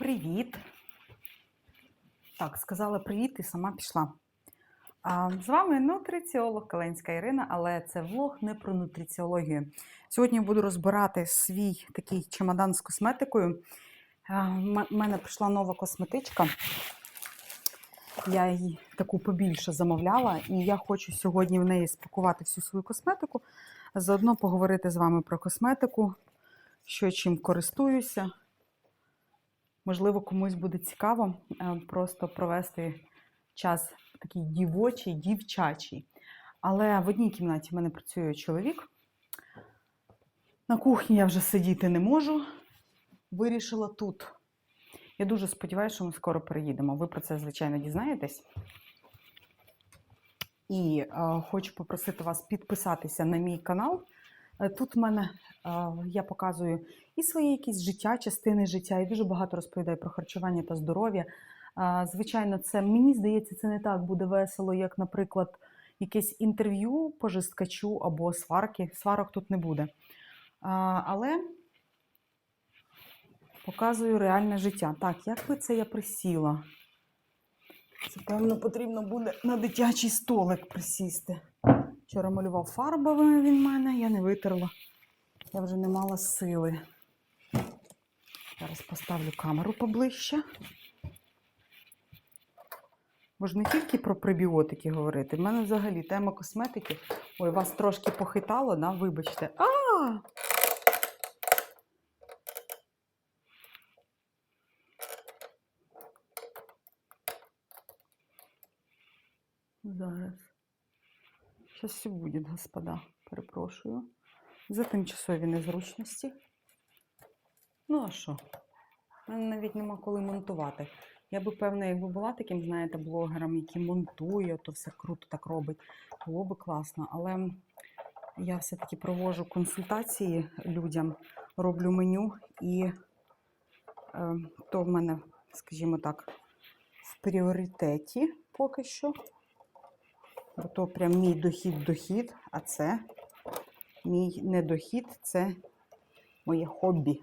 Привіт. Так, сказала привіт і сама пішла. А, з вами нутриціолог Каленська Ірина, але це влог не про нутриціологію. Сьогодні буду розбирати свій такий чемодан з косметикою. У мене прийшла нова косметичка. Я її таку побільше замовляла, і я хочу сьогодні в неї спакувати всю свою косметику. Заодно поговорити з вами про косметику, що чим користуюся. Можливо, комусь буде цікаво е, просто провести час такий дівочий, дівчачий. Але в одній кімнаті в мене працює чоловік. На кухні я вже сидіти не можу. Вирішила тут. Я дуже сподіваюся, що ми скоро переїдемо. Ви про це, звичайно, дізнаєтесь. І е, хочу попросити вас підписатися на мій канал. Е, Тут в мене е, я показую і своє якісь життя, частини життя, і дуже багато розповідаю про харчування та здоров'я. Е, Звичайно, це мені здається, це не так буде весело, як, наприклад, якесь інтерв'ю по жесткачу або сварки. Сварок тут не буде. Але показую реальне життя. Так, як би це я присіла? Це, певно, потрібно буде на дитячий столик присісти. Вчора малював фарбовими він мене, я не витерла. Я вже не мала сили. Зараз поставлю камеру поближче. Бо ж не тільки про пребіотики говорити. В мене взагалі тема косметики. Ой, вас трошки похитало, да? вибачте. А! Зараз. Сейчас все будет, господа. Перепрошую. За тимчасові незручності. Ну, а що? Мене навіть нема коли монтувати. Я би, певно, якби була таким, знаєте, блогером, який монтує, то все круто так робить. Було би класно. Але я все-таки проводжу консультації людям, роблю меню, і е, то в мене, скажімо так, в пріоритеті поки що. То прям мій дохід-дохід, а це мій недохід, це моє хобі.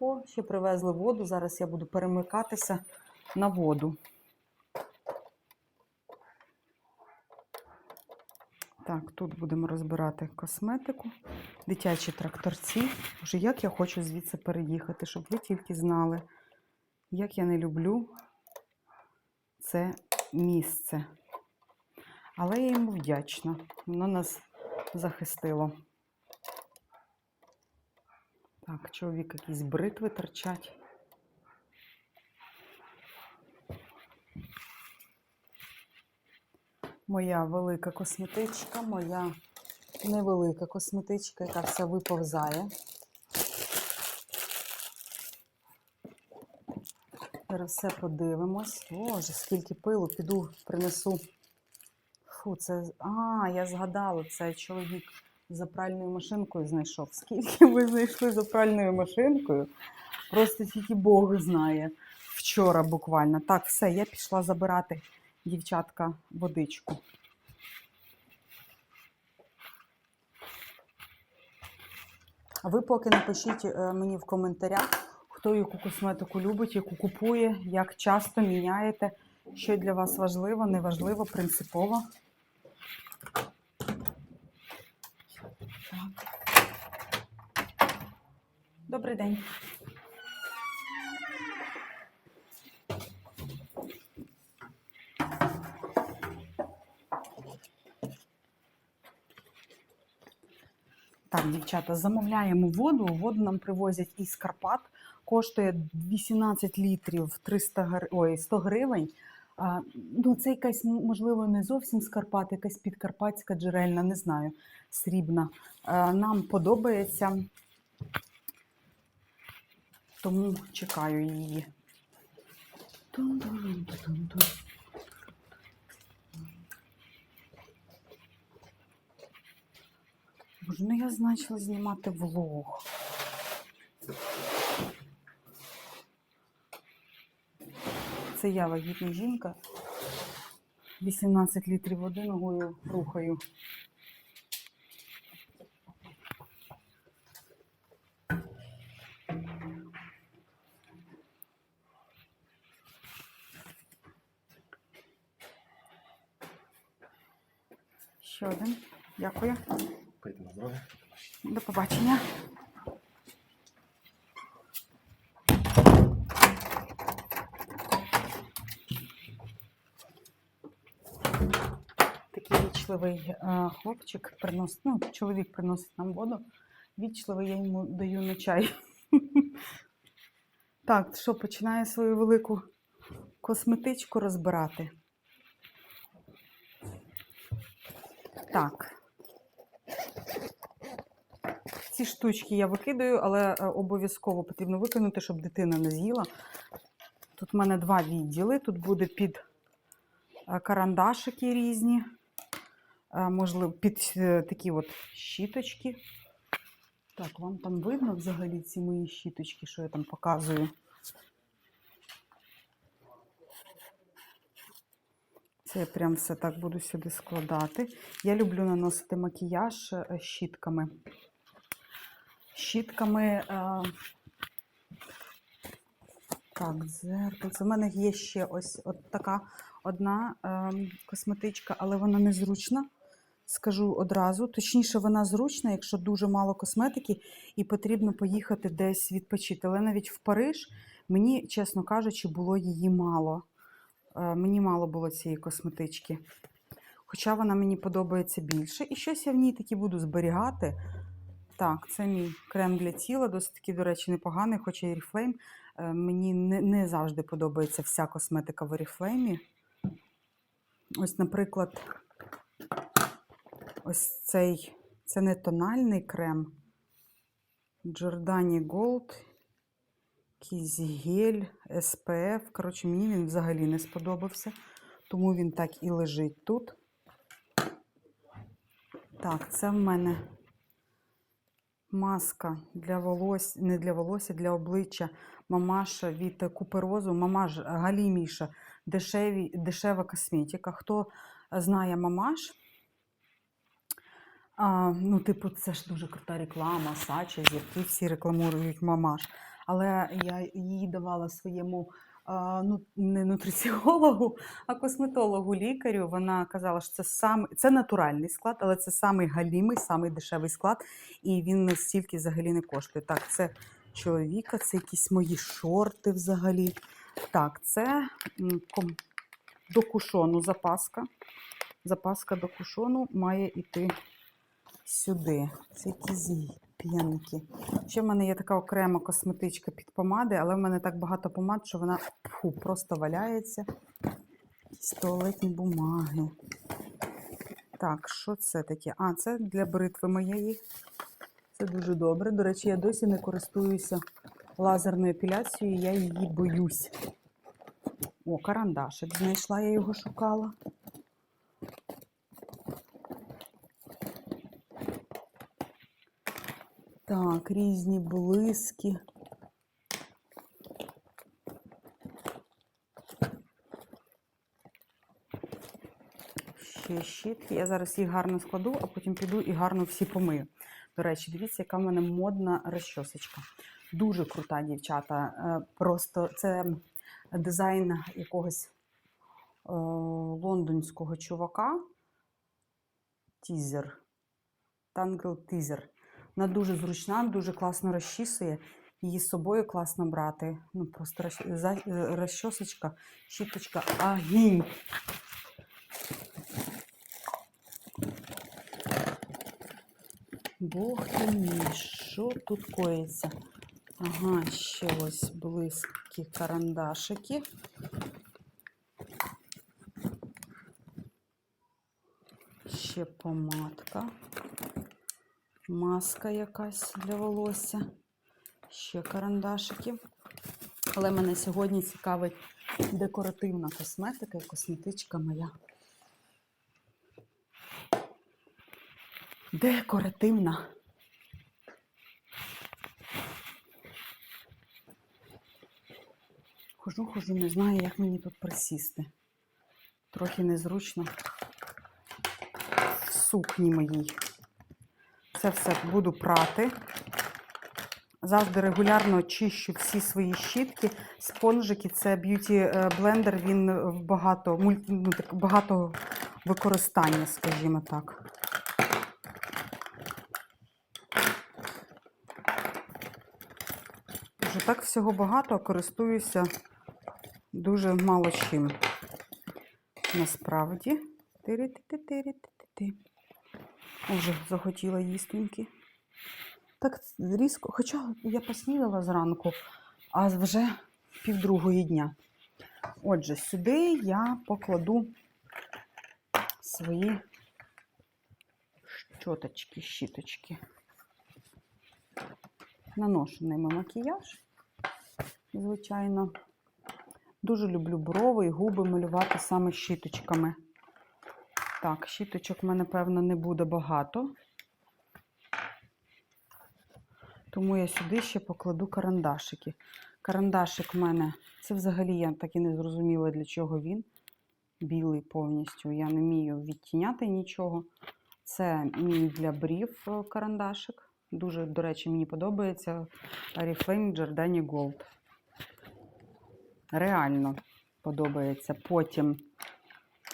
О, ще привезли воду. Зараз я буду перемикатися на воду. Так, тут будемо розбирати косметику, дитячі тракторці. Вже як я хочу звідси переїхати, щоб ви тільки знали, як я не люблю це місце. Але я йому вдячна. Воно нас захистило. Так, чоловік якісь бритви торчать. Моя велика косметичка, моя невелика косметичка, яка вся виповзає. Зараз все подивимось. Боже, скільки пилу, піду, принесу. Фу, це. А, я згадала, це чоловік за пральною машинкою знайшов. Скільки ви знайшли за пральною машинкою? Просто тільки Бог знає. Вчора буквально. Так, все, я пішла забирати дівчатка водичку. А ви поки напишіть е, мені в коментарях, хто яку косметику любить, яку купує, як часто міняєте, що для вас важливо, неважливо, принципово. Так. Добрий день. Так, дівчата, замовляємо воду. Воду нам привозять із Карпат. Коштує 18 літрів 300 гр... Ой, 100 гривень. Ну, це якась, можливо, не зовсім з якась підкарпатська джерельна, не знаю, срібна. Нам подобається, тому чекаю її. Боже, ну я значила знімати влог. це я вагітна жінка. 18 літрів води ногою рухаю. Ще один. Дякую. До побачення. Вічливий е, хлопчик приносить, ну, чоловік приносить нам воду. Вічливий я йому даю на чай. Так, що, починає свою велику косметичку розбирати. Так. Ці штучки я викидаю, але е, обов'язково потрібно викинути, щоб дитина не з'їла. Тут в мене два відділи. Тут буде під е, карандашики різні, можливо, під е, такі от щіточки. Так, вам там видно взагалі ці мої щіточки, що я там показую? Це я прям все так буду сюди складати. Я люблю наносити макіяж е, щітками. Щітками. е, Так, дзеркальце. У мене є ще ось от така одна ем, косметичка, але вона незручна. Скажу одразу. Точніше, вона зручна, якщо дуже мало косметики і потрібно поїхати десь відпочити. Але навіть в Париж мені, чесно кажучи, було її мало. Е, Мені мало було цієї косметички. Хоча вона мені подобається більше. І щось я в ній таки буду зберігати. Так, це мій крем для тіла, досить таки, до речі, непоганий, хоча і Oriflame. Е, Мені не, не завжди подобається вся косметика в Oriflame. Ось, наприклад, ось цей, це не тональний крем. Giordani Gold, якийсь гель, SPF. Коротше, мені він взагалі не сподобався, тому він так і лежить тут. Так, це в мене маска для волосся, не для волосся, для обличчя. Мамаша від куперозу. Мамаш галіміша, дешеві, дешева косметика. Хто знає мамаш, а, ну, типу, це ж дуже крута реклама, Сача, зірки всі рекламують мамаш. Але я її давала своєму а, ну, не нутриціологу, а косметологу лікарю. Вона казала, що це сам це натуральний склад, але це самий галімий, самий дешевий склад, і він стільки взагалі не коштує. Так, це чоловіка, це якісь мої шорти взагалі. Так, це ком- до кушону запаска. Запаска до кушону має йти сюди. Це якісь п'янки. Ще в мене є така окрема косметичка під помади, але в мене так багато помад, що вона фу, просто валяється. Якісь туалетні бумаги. Так, що це таке? А, це для бритви моєї. Це дуже добре. До речі, я досі не користуюся лазерною епіляцією, я її боюсь. О, карандашик знайшла, я його шукала. Так, різні блиски. Ще щітки. Я зараз їх гарно складу, а потім піду і гарно всі помию. До речі, дивіться, яка в мене модна розчосочка. Дуже крута дівчата. Е, Просто це дизайн якогось е, лондонського чувака. Тізер. Тангл Тізер. Вона дуже зручна, дуже класно розчісує. Її з собою класно брати. Ну, просто розч- за- е, розчосочка, щіточка, агінь. Бог ти мій, що тут коїться? Ага, ще ось близькі карандашики. Ще помадка. Маска якась для волосся. Ще карандашики. Але мене сьогодні цікавить декоративна косметика і косметичка моя. Декоративна. Хожу, хожу, не знаю, як мені тут присісти. Трохи незручно. Сукні моїй. Це все буду прати. Завжди регулярно чищу всі свої щітки. Спонжики це б'юті блендер, він багато, ну, так, багато використання, скажімо так. Вже так всього багато, користуюся дуже мало чим. Насправді. Тири-ти-ти-тири-ти-ти. Вже захотіла їстеньки. Так різко, хоча я поснідала зранку, а вже півдругої дня. Отже, сюди я покладу свої щоточки, щіточки. Наношу ними макіяж, звичайно. Дуже люблю брови і губи малювати саме щіточками. Так, щіточок в мене, певно, не буде багато. Тому я сюди ще покладу карандашики. Карандашик в мене, це взагалі я так і не зрозуміла, для чого він. Білий повністю. Я не вмію відтіняти нічого. Це мій для брів е, карандашик. Дуже, до речі, мені подобається Oriflame Giordani Gold. Реально подобається. Потім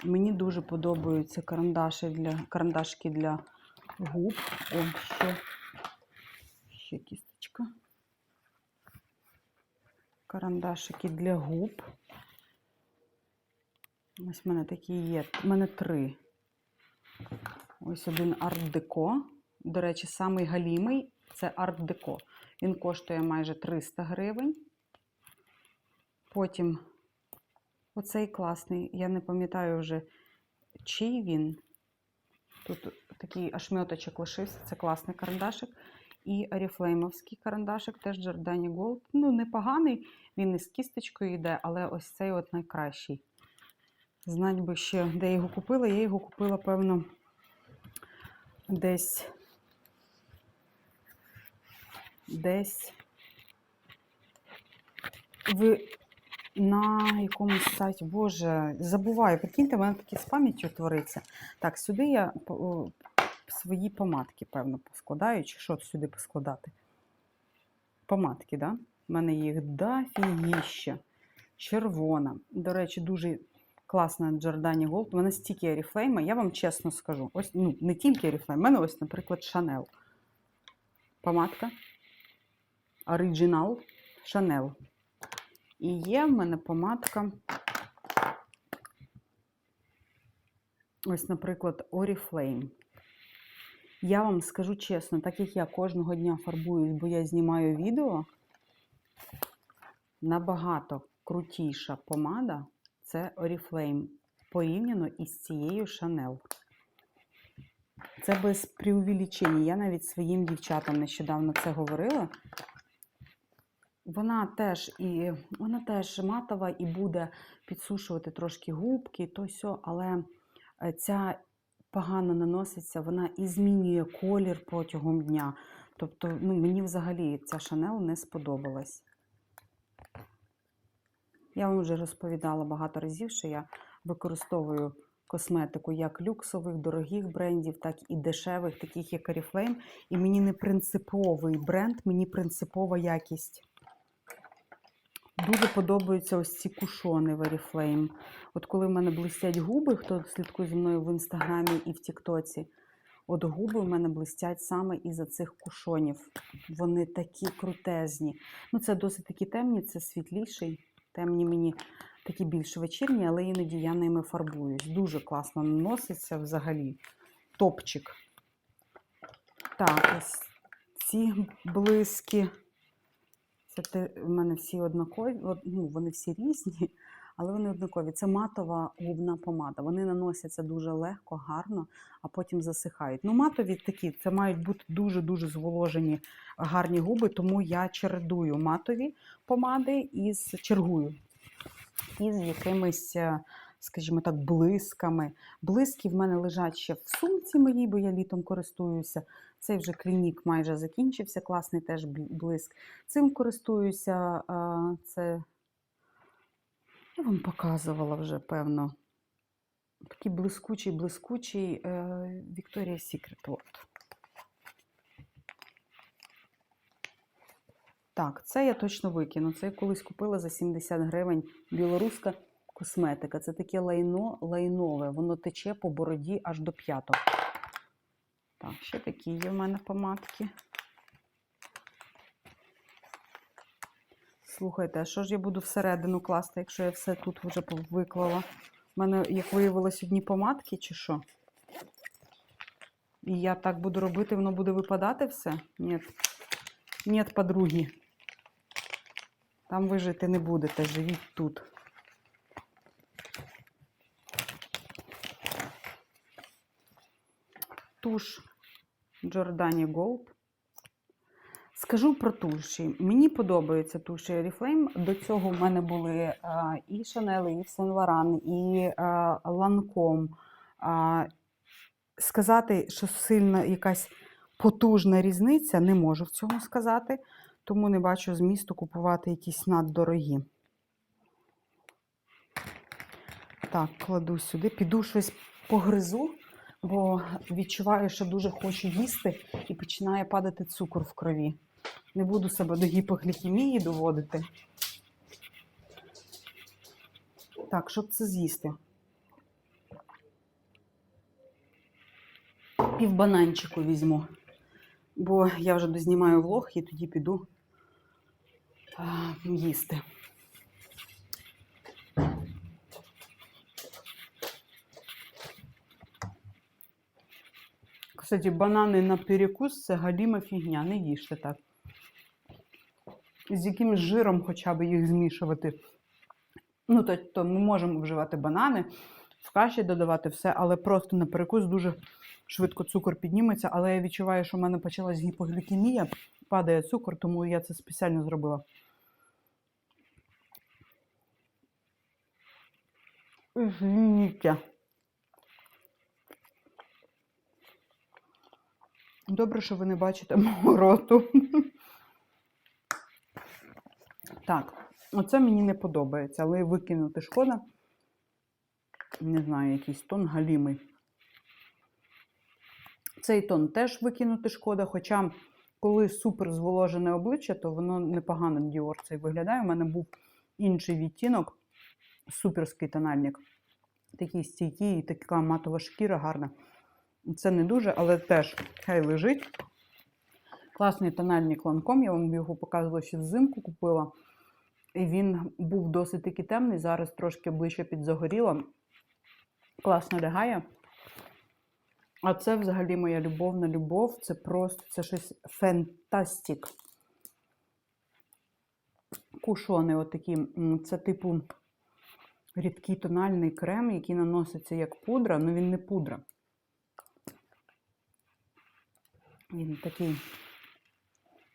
мені дуже подобаються карандаші для, карандашки для губ. О, ще, ще кісточка. Карандашики для губ. Ось в мене такі є. У мене три. Ось один арт-деко. До речі, самий галімий це арт-деко. Він коштує майже 300 гривень. Потім оцей класний, я не пам'ятаю вже, чий він. Тут такий ошметочок лишився, це класний карандашик. І оріфлеймовський карандашик, теж Giordani Gold. Ну, непоганий, він із кісточкою йде, але ось цей от найкращий. Знать би ще, де його купила. Я його купила, певно, десь. Десь в на якомусь сайті. Боже, забуваю, прикиньте, в мене таке з пам'яттю твориться. Так, сюди я свої помадки, певно, поскладаю. Чи що сюди поскладати? Помадки, да? У мене їх дофігіща. Червона. До речі, дуже класна Giordani Gold. У мене стільки Oriflame, я вам чесно скажу. Ось, ну, не тільки Oriflame, у мене ось, наприклад, Chanel. Помадка. Оригінал Chanel. І є в мене помадка. Ось, наприклад, Oriflame. Я вам скажу чесно, так як я кожного дня фарбуюсь, бо я знімаю відео, набагато крутіша помада це Oriflame порівняно із цією Chanel. Це без преувеличення. Я навіть своїм дівчатам нещодавно це говорила. Вона теж і вона теж матова і буде підсушувати трошки губки, то сьо, але е, ця погано наноситься, вона і змінює колір протягом дня. Тобто, ну, мені взагалі ця шанел не сподобалась. Я вам вже розповідала багато разів, що я використовую косметику як люксових, дорогих брендів, так і дешевих, таких як Oriflame. І мені не принциповий бренд, мені принципова якість. Дуже подобаються ось ці кушони в Oriflame. От коли в мене блистять губи, хто слідкує зі мною в інстаграмі і в Тіктоці, от губи в мене блистять саме із-за цих кушонів. Вони такі крутезні. Ну, це досить такі темні, це світліший. Темні мені такі більш вечірні, але іноді я ними фарбуюсь. Дуже класно наноситься взагалі. Топчик. Так, ось ці блиски. Це те, в мене всі однакові, ну, вони всі різні, але вони однакові. Це матова губна помада. Вони наносяться дуже легко, гарно, а потім засихають. Ну, матові такі, це мають бути дуже-дуже зволожені гарні губи, тому я чередую матові помади із чергую. Із якимись, е, скажімо так, блисками. Блиски в мене лежать ще в сумці моїй, бо я літом користуюся. Цей вже клінік майже закінчився, класний теж блиск. Цим користуюся. Це я вам показувала вже, певно. Такий блискучий, блискучий Victoria's Secret. От. Так, це я точно викину. Це я колись купила за 70 гривень білоруска косметика. Це таке лайно лайнове, воно тече по бороді аж до п'яток. Так, ще такі є в мене помадки. Слухайте, а що ж я буду всередину класти, якщо я все тут вже виклала? У мене, як виявилось, одні помадки чи що? І я так буду робити, воно буде випадати все? Ні. Ні, подруги. Там ви жити не будете, живіть тут. Туш Giordani Gold. Скажу про туші. Мені подобаються туші Oriflame. До цього в мене були і Chanel, і Saint Laurent, і Lancome. Сказати, що сильно якась потужна різниця, не можу в цьому сказати, тому не бачу змісту купувати якісь наддорогі. Так, кладу сюди, піду щось погризу, бо відчуваю, що дуже хочу їсти і починає падати цукор в крові. Не буду себе до гіпоглікемії доводити. Так, щоб це з'їсти? Півбананчику візьму, бо я вже дознімаю влог і тоді піду їсти. Кстати, банани на перекус це галіма фігня, не їжте так. З якимось жиром хоча б їх змішувати. Ну, тобто ми можемо вживати банани, в каші додавати все, але просто на перекус дуже швидко цукор підніметься. Але я відчуваю, що в мене почалась гіпоглікемія, падає цукор, тому я це спеціально зробила. Извините. Добре, що ви не бачите мого роту. Так, оце мені не подобається, але викинути шкода. Не знаю, якийсь тон галімий. Цей тон теж викинути шкода, хоча, коли супер зволожене обличчя, то воно непогано Діор цей виглядає. У мене був інший відтінок, суперський тональник. Такий стійкий і така матова шкіра гарна. Це не дуже, але теж хай лежить. Класний тональник Lancome, я вам його показувала ще взимку купила. І він був досить таки темний, зараз трошки ближче підзагоріло. Класно лягає. А це взагалі моя любовна любов. Це просто це щось фантастик. Кушони отакі. Це типу рідкий тональний крем, який наноситься як пудра, але він не пудра. Він такий,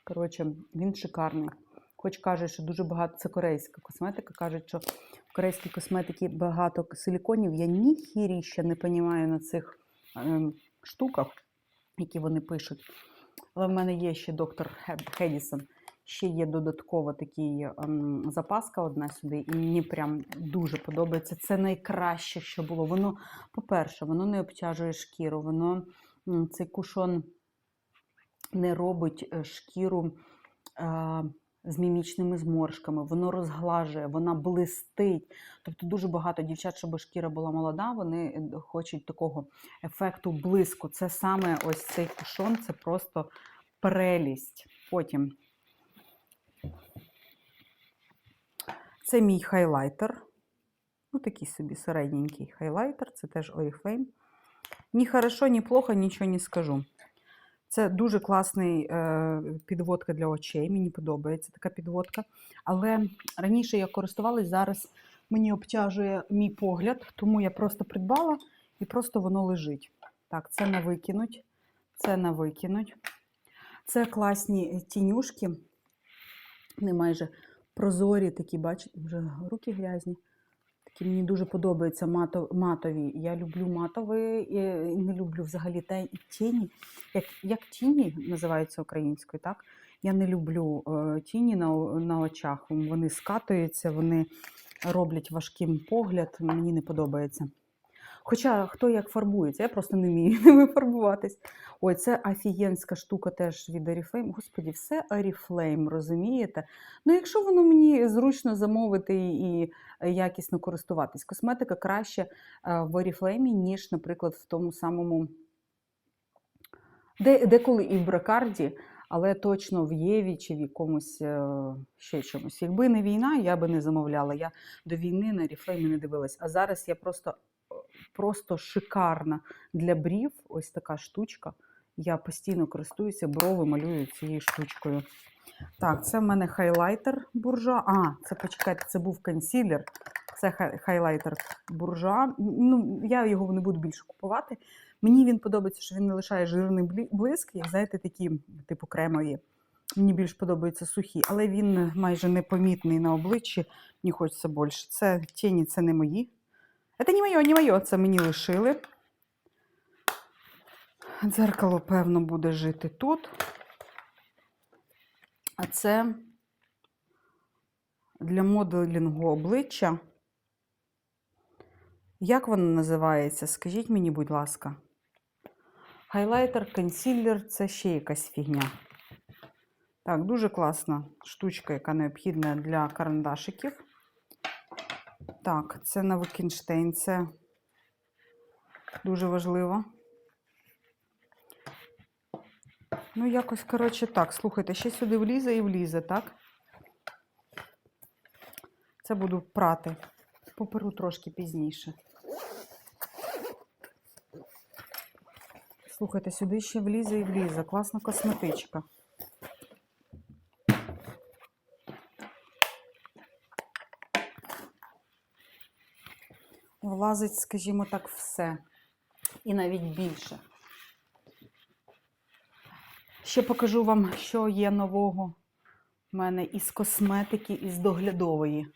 коротше, він шикарний. Хоч каже, що дуже багато це корейська косметика. Кажуть, що в корейській косметиці багато силіконів. Я ні хірі ще не розумію на цих е, штуках, які вони пишуть. Але в мене є ще доктор Хедісон. Ще є додатково такий ем, запаска одна сюди, і мені прям дуже подобається. Це найкраще, що було. Воно, по-перше, воно не обтяжує шкіру, воно цей кушон не робить е, шкіру з мімічними зморшками, воно розглажує, вона блистить. Тобто дуже багато дівчат, щоб шкіра була молода, вони е, хочуть такого ефекту блиску. Це саме ось цей кушон, це просто прелість. Потім це мій хайлайтер. Ну, такий собі середненький хайлайтер, це теж Oriflame. Ні хорошо, ні плохо, нічого не скажу. Це дуже класний е, підводка для очей. Мені подобається така підводка. Але раніше я користувалась, зараз мені обтяжує мій погляд, тому я просто придбала і просто воно лежить. Так, це на викинуть. Це на викинуть. Це класні тінюшки. Вони майже прозорі, такі, бачите, вже руки грязні. Такі мені дуже подобаються матові. Я люблю матові і не люблю взагалі тіні. Як як тіні називаються українською, так? Я не люблю е, тіні на на очах. Вони скатуються, вони роблять важким погляд. Мені не подобається. Хоча хто як фарбується, я просто не вмію ними фарбуватись. Ой, це офігенська штука теж від Oriflame. Господі, все Oriflame, розумієте? Ну, якщо воно мені зручно замовити і якісно користуватись, косметика краще е, в Oriflame, ніж, наприклад, в тому самому, де, деколи і в Бракарді, але точно в Єві чи в якомусь е, ще чомусь. Якби не війна, я би не замовляла. Я до війни на Oriflame не дивилась. А зараз я просто, просто шикарна для брів. Ось така штучка. Я постійно користуюся, брови малюю цією штучкою. Так, це в мене хайлайтер буржуа. А, це почекайте, це був консілер. Це хай- хайлайтер буржуа. Ну, я його не буду більше купувати. Мені він подобається, що він не лишає жирний блиск, як знаєте, такі, типу кремові. Мені більш подобаються сухі, але він майже непомітний на обличчі. Мені хочеться більше. Це тіні, це не мої. Це не моє, не моє. Це мені лишили. Дзеркало, певно, буде жити тут. А це для моделінгу обличчя. Як воно називається? Скажіть мені, будь ласка. Хайлайтер, консілер це ще якась фігня. Так, дуже класна штучка, яка необхідна для карандашиків. Так, це на Вікінштейн, це дуже важливо. Ну, якось, коротше, так, слухайте, ще сюди влізе і влізе, так? Це буду прати. Поперу трошки пізніше. Слухайте, сюди ще влізе і влізе. Класна косметичка. Влазить, скажімо так, все. І навіть більше. Ще покажу вам, що є нового в мене із косметики, із доглядової.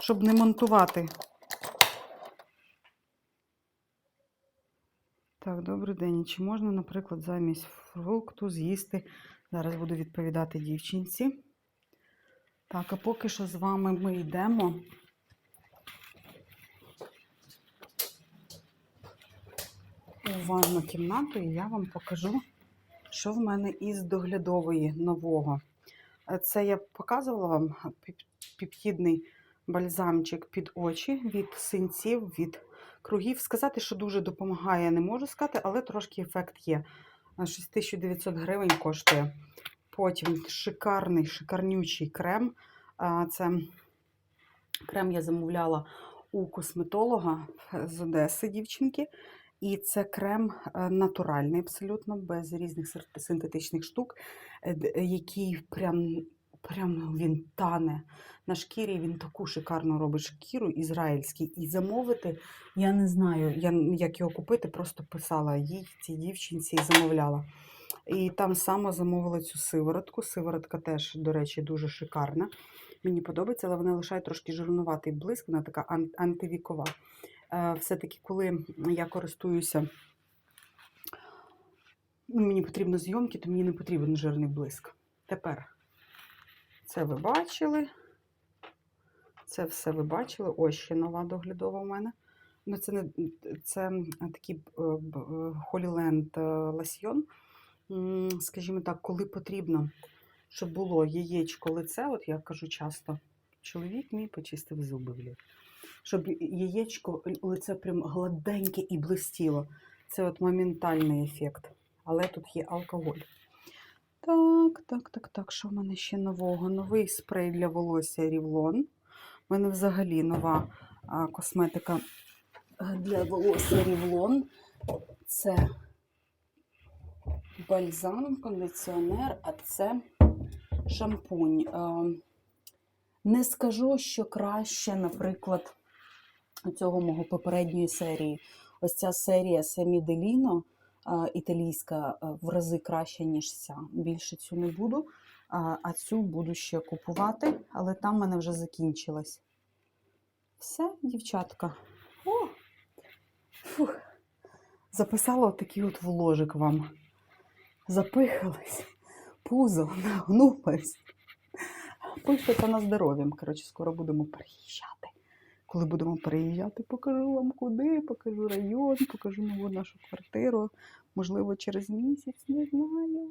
Щоб не монтувати. Так, добрий день. Чи можна, наприклад, замість фрукту з'їсти? Зараз буду відповідати дівчинці. Так, а поки що з вами ми йдемо. у ванну кімнату, і я вам покажу, що в мене із доглядової нового. Це я показувала вам піп'їдний бальзамчик під очі від синців, від кругів. Сказати, що дуже допомагає, не можу сказати, але трошки ефект є. Е, 6900 гривень коштує. Потім шикарний, шикарнючий крем. Це крем я замовляла у косметолога з Одеси дівчинки. І це крем е, натуральний, абсолютно, без різних синтетичних штук, е, який прям, прям він тане на шкірі. Він таку шикарну робить шкіру ізраїльський. І замовити, я не знаю, я, як його купити, просто писала їй, цій дівчинці, і замовляла. І там сама замовила цю сиворотку. Сиворотка теж, до речі, дуже шикарна. Мені подобається, але вона лишає трошки жирнуватий блиск, вона така антивікова. Е, Все-таки, коли я користуюся, ну, мені потрібно зйомки, то мені не потрібен жирний блиск. Тепер це ви бачили. Це все ви бачили. Ось ще нова доглядова у мене. Ну, це не це такий е, б- е, е, лосьйон. Скажімо так, коли потрібно, щоб було яєчко лице, от я кажу часто, чоловік мій почистив зуби вліт. Щоб яєчко лице прям гладеньке і блистіло. Це от моментальний ефект. Але тут є алкоголь. Так, так, так, так. Що в мене ще нового? Новий спрей для волосся Рівлон. У мене взагалі нова косметика е, для волосся Рівлон. Це бальзам, кондиціонер, а це шампунь. Не скажу, що краще, наприклад, цього мого попередньої серії. Ось ця серія Семіделіно італійська в рази краще, ніж ця. Більше цю не буду, а, цю буду ще купувати, але там в мене вже закінчилась. Все, дівчатка. О! Фух. Записала отакий от вложик вам. Запихалась, пузо нагнулась. пишете на здоров'ям. Коротше, скоро будемо переїжджати. Коли будемо переїжджати, покажу вам куди, покажу район, покажу нову нашу квартиру. Можливо, через місяць, не знаю.